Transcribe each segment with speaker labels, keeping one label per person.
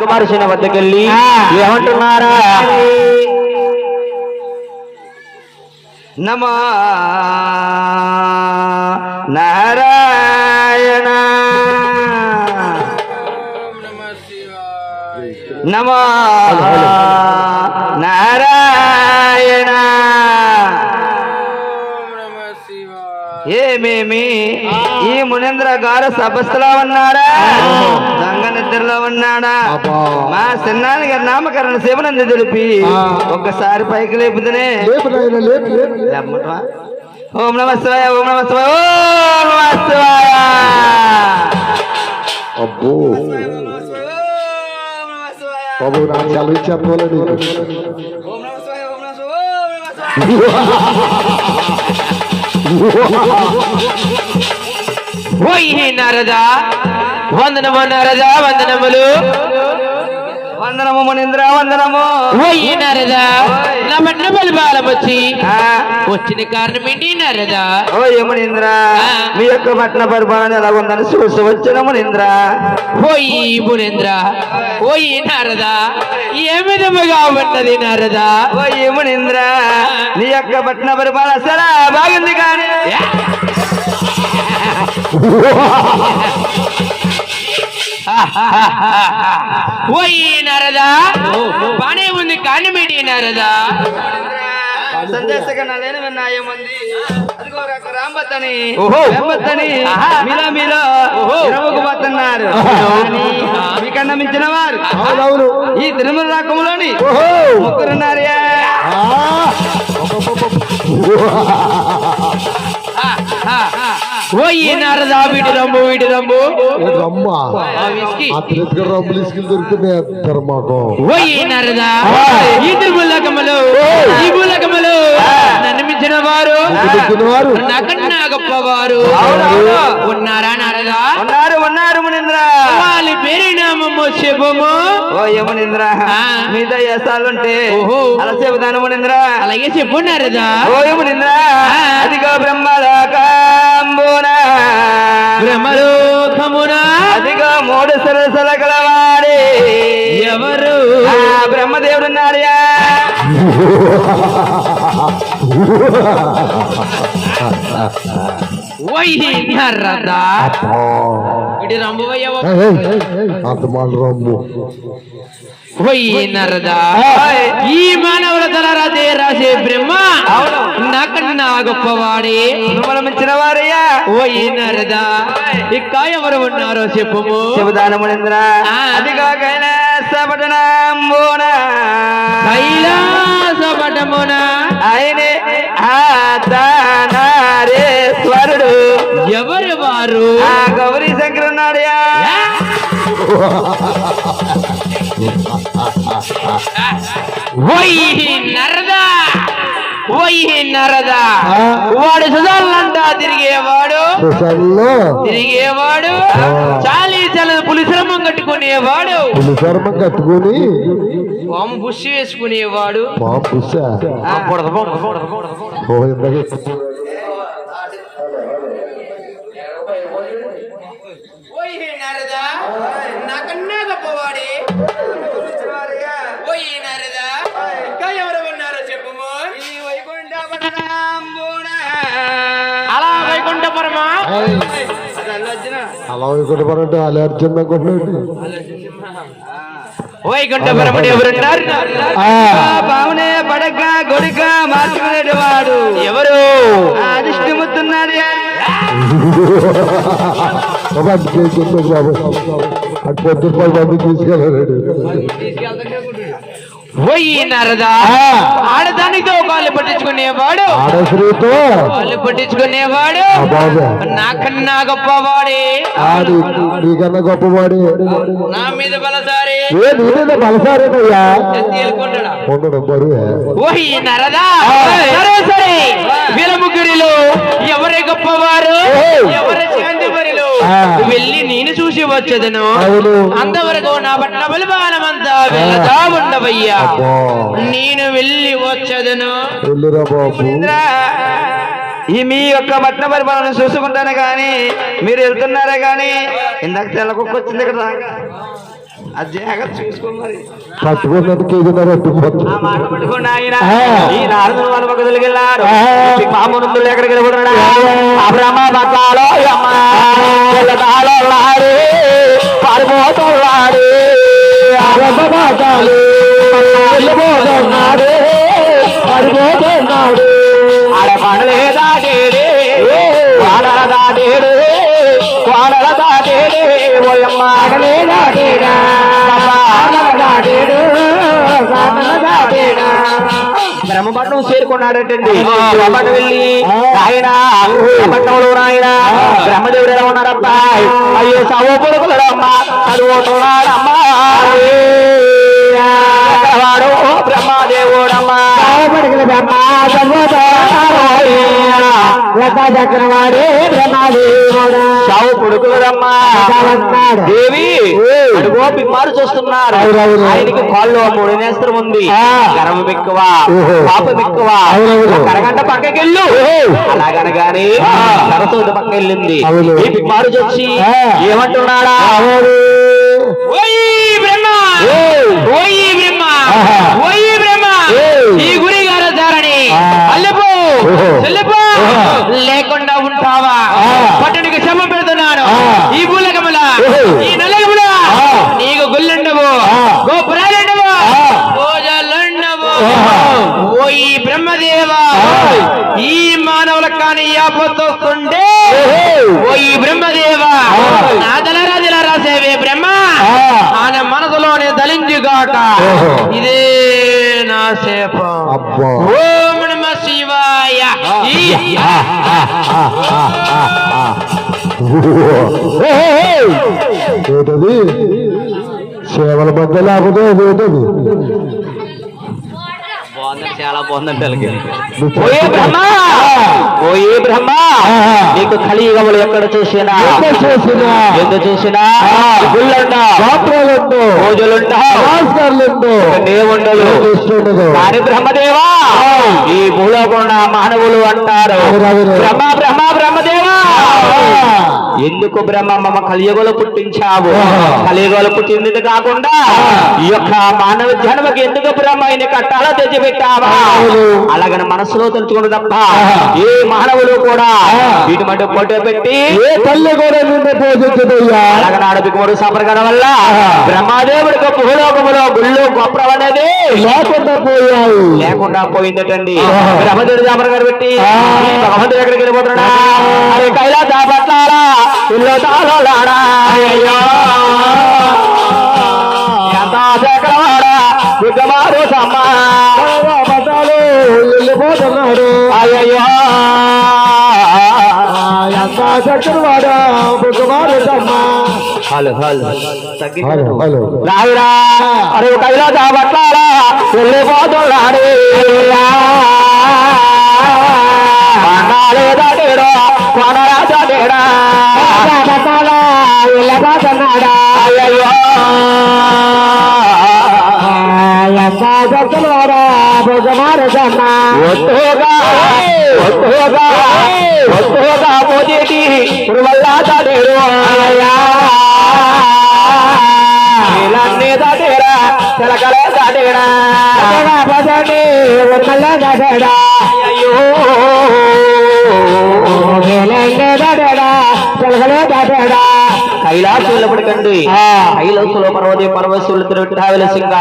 Speaker 1: కుమారసిన వద్దకెళ్ళి. ఏమంటున్నారా నమో నారాయణ నమో నారాయణ ఏమేమి ఈ మునేంద్ర గారు సభస్థలో ఉన్నాడా దొంగ నిద్రలో ఉన్నాడా. మా చిన్నాని గారి నామకరణ శివనంది తెలిపి. ఒక్కసారి పైకి లేపుదనే
Speaker 2: లేపు నాయన లేపు లేపు లేపు.
Speaker 1: లేపమంటావా? ఓం నమ శివాయ ఓం నమ శివాయ ఓం నమ శివాయ
Speaker 2: అబ్బో. బాబు నాకు
Speaker 1: ఓం నమ శివాయ, ఓం నమ శివాయ, ఓం నమ
Speaker 3: ఓయి నరదా వందనము నరదా వందనములు.
Speaker 1: వందనము మునీంద్ర వందనము.
Speaker 3: ఓయి నరదా నా మండపలు బాలం వచ్చి. వచ్చిన కారణం ఏంటి నరదా?
Speaker 1: ఓ యమునీంద్ర మీ యొక్క పట్టణ పరిపాలన ఎలా ఉందని చూసి వచ్చిన మునీంద్ర.
Speaker 3: ఓయి మునేంద్ర ఓయి నరదా ఏ విధముగా ఉన్నది నరదా?
Speaker 1: ఓ యమునీంద్ర నీ యొక్క పట్టణ పరిపాలన చాలా బాగుంది కానీ.
Speaker 3: ఓయి నరదా? బానే ఉంది కారణం ఏంటి నరదా?
Speaker 1: విన్నాయమంది అదిగో ఒక రాంబత్తని. పోతున్నారు కానీ మీకన్నా మించిన వారు ఈ తిరుమల రాకములోని ముగ్గురున్నారు
Speaker 2: ఆ.
Speaker 3: ఓయి నరదా వీటి రంబు రంబు.
Speaker 2: రమ్మ.
Speaker 3: ఆ
Speaker 2: తిరస్కర ఇసుకలు దొరుకుతున్నాయి
Speaker 3: నరదా. ఈ. ఈ మించిన వారు. నాకన్నా గొప్పవారు. ఉన్నారా నరదా?
Speaker 1: ఉన్నారు ఉన్నారు మునీంద్ర.
Speaker 3: వాళ్ళ పేరు నామము శుభము
Speaker 1: ఓ యమునీంద్ర
Speaker 3: ఆ.
Speaker 1: మీ దయ్యాసాలుంటే
Speaker 3: ఓహో.
Speaker 1: అలా చెబుతాను మునీంద్ర.
Speaker 3: అలాగే చెప్పు నరదా.
Speaker 1: ఓ యమునీంద్ర. అదిగో బ్రహ్మలోకంబున
Speaker 3: బ్రహ్మలోకమున.
Speaker 1: అదిగో మూడు సరసల కలవాడే.
Speaker 3: ఎవరు?
Speaker 1: బ్రహ్మదేవుడు ఉన్నాడయా
Speaker 3: ఓయి నరదా. నరదా. ఈ మానవుల తల రాసే బ్రహ్మ. నాకన్నా గొప్పవాడే.
Speaker 1: మించిన వారయ్యా
Speaker 3: ఓయి నరదా. ఇక్క ఎవరు ఉన్నారో చెప్పుము.
Speaker 1: చెబుతాను మునీంద్ర
Speaker 3: ఆ.
Speaker 1: అదిగో
Speaker 3: కైలాస పటమున ఎవరు వారు
Speaker 1: ఆ గౌరీ శంకర్ ఉన్నాడయా
Speaker 3: నరదా. నరదా. వాడు సుధాలంటా తిరిగేవాడు. తిరిగేవాడు.
Speaker 2: ఆ.
Speaker 3: చాలీచల పులిశ్రమం కట్టుకునేవాడు.
Speaker 2: పులిసర్మ కట్టుకుని.
Speaker 3: వాము బుష్ వేసుకునేవాడు.
Speaker 2: మా పుస
Speaker 3: ఆ,
Speaker 2: ఓ ఇందాక
Speaker 3: ఓయ్ నరదా నాకన్నా గొప్పవాడే. ఎవరు ఉన్నారో చెప్పుము
Speaker 1: ఈ వైకుంఠపటనంబున
Speaker 3: అలా వైకుంఠపురమా
Speaker 2: ఏయ్,
Speaker 1: అసలు వచ్చిన
Speaker 2: అలా ఇక్కడ పరంటే అలా అర్జున్ అనుకుంటున్నాడు
Speaker 3: వైకుంఠపురముడు ఎవరున్నారు
Speaker 2: ఆ,
Speaker 1: బావునే పడక గొడిక మార్చుకునేటివాడు.
Speaker 3: ఎవరు?
Speaker 1: ఆ అదిష్టముతున్నాడు
Speaker 2: అది చేసుకుంటాడు బాబు అటు పొద్దు రూపాయలు బాబు తీసుకెళ్ళాడు
Speaker 3: నరదా. ఆడదానితో కాళ్ళు పట్టించుకునేవాడు.
Speaker 2: ఆడశ్రీతో
Speaker 3: కాళ్ళు పట్టించుకునేవాడు.
Speaker 2: ఆ బాబు.
Speaker 3: నాకన్నా గొప్పవాడే.
Speaker 2: ఆడి నీకన్నా గొప్పవాడి.
Speaker 3: నా మీద బలసారి.
Speaker 2: ఏ నేనే బలసారేనయ్యా?
Speaker 3: తేలుకుంటాడా
Speaker 2: ఉండడం బరువే.
Speaker 3: ఓయ్ నరదా సరే సరే వీళ్ళ ముగ్గురిలో ఎవరే గొప్పవారు
Speaker 2: ఏయ్.
Speaker 3: ఎవరి శాంతిపరిలో
Speaker 2: ఆ.
Speaker 3: వెళ్ళి నేను చూసి వచ్చేదను. అంతవరకు నా పట్ల బలబాలమంతా వెళ్తా ఉండవయ్యా. నేను వెళ్ళి వచ్చేదను.
Speaker 1: మీ యొక్క పట్న పరిపాలన చూసుకుంటాను కానీ మీరు వెళ్తున్నారా కానీ ఇందాక తెల్ల కుక్క వచ్చింది ఇక్కడ దాకా
Speaker 4: అది జాగ్రత్త చూసుకో మరి. మాట పట్టుకోండి ఆయన. ఈ నారదులు వాళ్ళ పక్క వెళ్ళారు. మామూలు ఎక్కడికి వెళ్ళిపోతున్నాడు అబ్రహ్మ బట్లాలో అమ్మ పిల్లకాలో లాడి పారిపోతున్నాడు
Speaker 2: అరబబాటాలు వెళ్ళిపోతున్నాడు పడిపోతున్నాడు
Speaker 4: ఆడ పండలే దాటేడే. వాడల దాటేడే. బ్రహ్మపట్నం చేరుకున్నాడటండి. బ్రహ్మపట్నం వెళ్ళి ఆయన బ్రహ్మపట్నంలో ఆయన బ్రహ్మదేవుడు ఎలా ఉన్నారబ్బా అయ్యో సవో చదువుతున్నాడమ్మా వాడు? బ్రహ్మదేవుడమ్మా.
Speaker 2: బ్రహ్మ
Speaker 4: చావు కొడుకులమ్మా
Speaker 2: ఉన్నాడు.
Speaker 4: దేవి అడుగో పిమ్మారు చూస్తున్నారు. ఆయనకి కాళ్ళు మూడు నేస్త్రం ఉంది.
Speaker 2: ఆ.
Speaker 4: గర్వం ఎక్కువ. పాపం ఎక్కువ. అరగంట పక్కకెళ్ళు. అలాగనగానే. సరస్వతి పక్క వెళ్ళింది. ఈ పిమ్మారు
Speaker 2: ఆ.
Speaker 4: ఏమంటున్నాడా.
Speaker 3: ఈ గురి గారు. అల్లెపో. చెల్లిపో
Speaker 2: ఆహా.
Speaker 3: లేకుండా ఉంటావా
Speaker 2: ఆ.
Speaker 3: పట్టణికి శ్రమ పెడుతున్నాను
Speaker 2: ఆ.
Speaker 3: ఈ భూలకముల
Speaker 2: ఓహో.
Speaker 3: ఈ నలగముల
Speaker 2: ఆ.
Speaker 3: నీకు గుల్లుండవు
Speaker 2: ఆ.
Speaker 3: గోపురాలుండవు
Speaker 2: ఆ.
Speaker 3: పూజలుండవు
Speaker 2: ఆహా.
Speaker 3: ఓ ఈ బ్రహ్మదేవ
Speaker 2: ఆ.
Speaker 3: ఈ మానవులకు కానీ ఆపత్తొస్తుంటే
Speaker 2: ఓహో.
Speaker 3: ఓ ఈ బ్రహ్మదేవ.
Speaker 2: ఆ.
Speaker 3: నా దళరాజుల రాసేవే బ్రహ్మ. ఆయన మనసులోనే దలించుగాక. ఇదే నా ఓం నమ శివాయ.
Speaker 2: సేవల మధ్య లేకపోతే
Speaker 4: బాగుందండి చాలా
Speaker 2: నువ్వు
Speaker 4: ఓయే బ్రహ్మ! ఓయే బ్రహ్మ. నీకు కలియుగములు ఎక్కడ చూసినా?
Speaker 2: చూసినా?
Speaker 4: ఎందు చూసినా?
Speaker 2: పాత్రలుండు
Speaker 4: పూజలుండా? దేవుండలు కానీ బ్రహ్మదేవా. ఈ భూలోకుండా మానవులు అంటారు. బ్రహ్మ బ్రహ్మ బ్రహ్మదేవా. ఎందుకు బ్రహ్మ మమ్మ కలియుగలు పుట్టించావు. కలియుగలు పుట్టింది కాకుండా ఈ యొక్క మానవ జన్మకి ఎందుకు బ్రహ్మ ఇన్ని కట్టాలో తెచ్చిపెట్టావా. అలాగని మనసులో తెలుసుకుని తప్ప. ఏ మానవులు కూడా
Speaker 2: ఆ.
Speaker 4: వీటి మధ్య పొట్టు
Speaker 2: ఏ తల్లి కూడా
Speaker 4: అలాగనాడు బిక్కుమడు సంప్రదాయం వల్ల. బ్రహ్మదేవుడికి భూలోకములో గుళ్ళు గొప్పరం అనేది
Speaker 2: లేకుండా పోయాయి
Speaker 4: లేకుండా పోయిందటండి. బ్రహ్మదేవుడు గారు పెట్టి భగవంతుడు ఎక్కడికి వెళ్ళిపోతున్నా అరే కైలాస పట్లారా ఇల్లు తాళోలాడా అయ్యో ఎంత చక్రవాడా విగ్గమారు సమ్మ.
Speaker 2: పదాలు వెళ్ళిపోతున్నాడు
Speaker 4: అయ్యో
Speaker 2: ఎంత చక్రవాడా బుద్ధమారు
Speaker 4: హలో హలో.
Speaker 2: Hello hello.
Speaker 4: రాయురా అరే కైలాస పట్లారా వెళ్ళిపోతున్నాడు. కొనాలే ఒట్టుగా ఒట్టుగా ఒట్టుగా మోదేటి నీలన్నీ అయ్యో
Speaker 2: దాడా పిలకలే దాడా
Speaker 4: కైలాసంలో పర్వశులు తిరువిటావలసింగ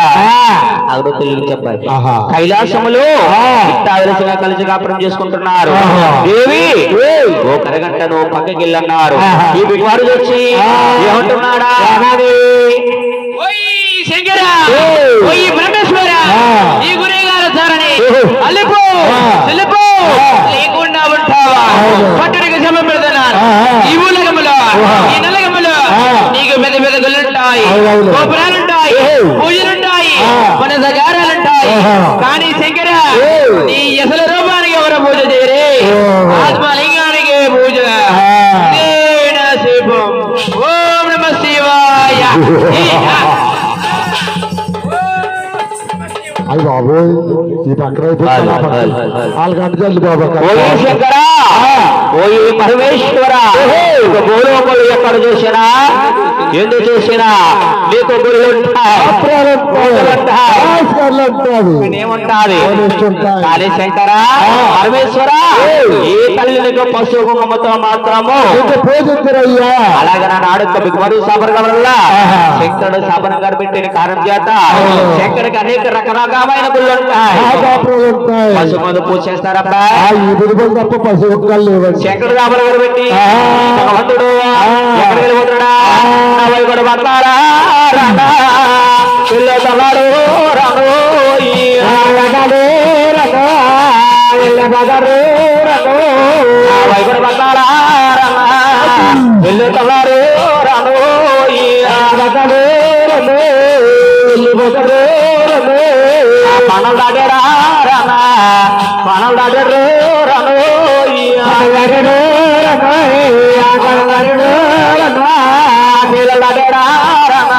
Speaker 4: అక్కడ తెలుగు చెప్పాలి.
Speaker 2: ఆహా.
Speaker 4: కైలాసములో
Speaker 2: ఆ.
Speaker 4: విట్టావలసింగా కలిసి కాపురం చేసుకుంటున్నారు. దేవి ఓ కరగంట నువ్వు పక్కకి వెళ్ళన్నారు
Speaker 2: ఆహా.
Speaker 4: ఈ బిగ్వాడు వచ్చి. ఏమంటున్నాడా.
Speaker 3: అల్లిపో. లేకుండా ఉంటావా? పెడుతున్నాను
Speaker 2: ఆ, ఆ.
Speaker 3: ఈ ఊలగములో. ఈ నలగములో. నీకు పెద్ద పెద్ద గుళ్ళుంటాయి
Speaker 2: అవునవును.
Speaker 3: గోపురాలుంటాయి
Speaker 2: ఏయ్.
Speaker 3: పూజలుంటాయి
Speaker 2: ఆ.
Speaker 3: మన సగారాలుంటాయి
Speaker 2: ఆహా.
Speaker 3: కానీ శంకర
Speaker 2: ఏయ్.
Speaker 3: నీ అసలు రూపానికి ఎవరు పూజ చేయరే
Speaker 2: ఓహో.
Speaker 3: ఆత్మలింగానికి పూజ
Speaker 2: ఆ.
Speaker 3: ఇదే నా శివం ఓం నమ శివాయ ఈ ఆ.
Speaker 2: అయ్యి బాబు ఈ పక్కన
Speaker 4: హల్, హల్, హల్, హల్.
Speaker 2: వాళ్ళ గంట చల్లి బాబు
Speaker 4: ఓయే శంకర ఓయే పరమేశ్వర. భూలోకలు ఎక్కడ చూసినా? ఎందు చూసినా? నీకు. కాళీ శంకర పరమేశ్వర ఈ తల్లి నీకు పశువు మాత్రము?
Speaker 2: పూజించరయ్యా
Speaker 4: అలాగే నా నాడు బిగ్మరు శాపన వల్ల శంకరుడు శాపన గారు పెట్టిన కారణం చేత శంకరుడికి అనేక రకరకమైన గుళ్ళు ఉంటాయి. పశువు మందు పూజ చేస్తారబ్బా.
Speaker 2: తప్ప
Speaker 4: శంకరుడు గారు పెట్టి భగవంతుడు ఎక్కడికి వెళ్ళిపోతున్నాడా అవి కూడా పడతారా రానా పిల్ల తలాడు దాటారా రానా దాటారు రాను పిల్లలు దాటారా రానా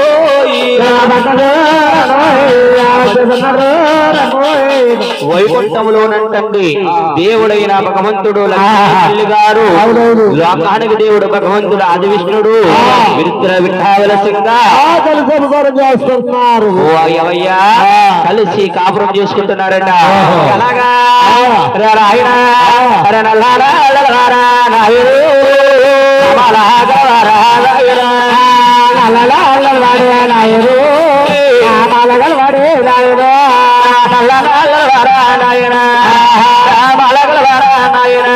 Speaker 4: వైకుంఠములోనంటండి. దేవుడైన భగవంతుడు లక్ష్మీ గారు. లోకానికి దేవుడు భగవంతుడు ఆది విష్ణుడు. విరుద్ర విఠావలసింగా.
Speaker 2: చేస్తున్నారు.
Speaker 4: కలిసి కాపురం చేసుకుంటున్నారట. అలాగా? రే నల్లారా నల్లారా నాయుడు. నమలాగా రారాయన. నల్లలా నల్లవాడే నాయుడు నమలగల వాడే నాయుడు. నల్లలా నల్లవారా నాయన నమలగల వారా నాయన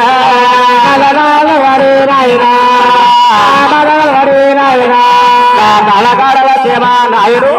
Speaker 4: నల్లలా నల్లవాడే నాయన నమలగల వాడే నాయన నలగాడల దేవా నాయుడు.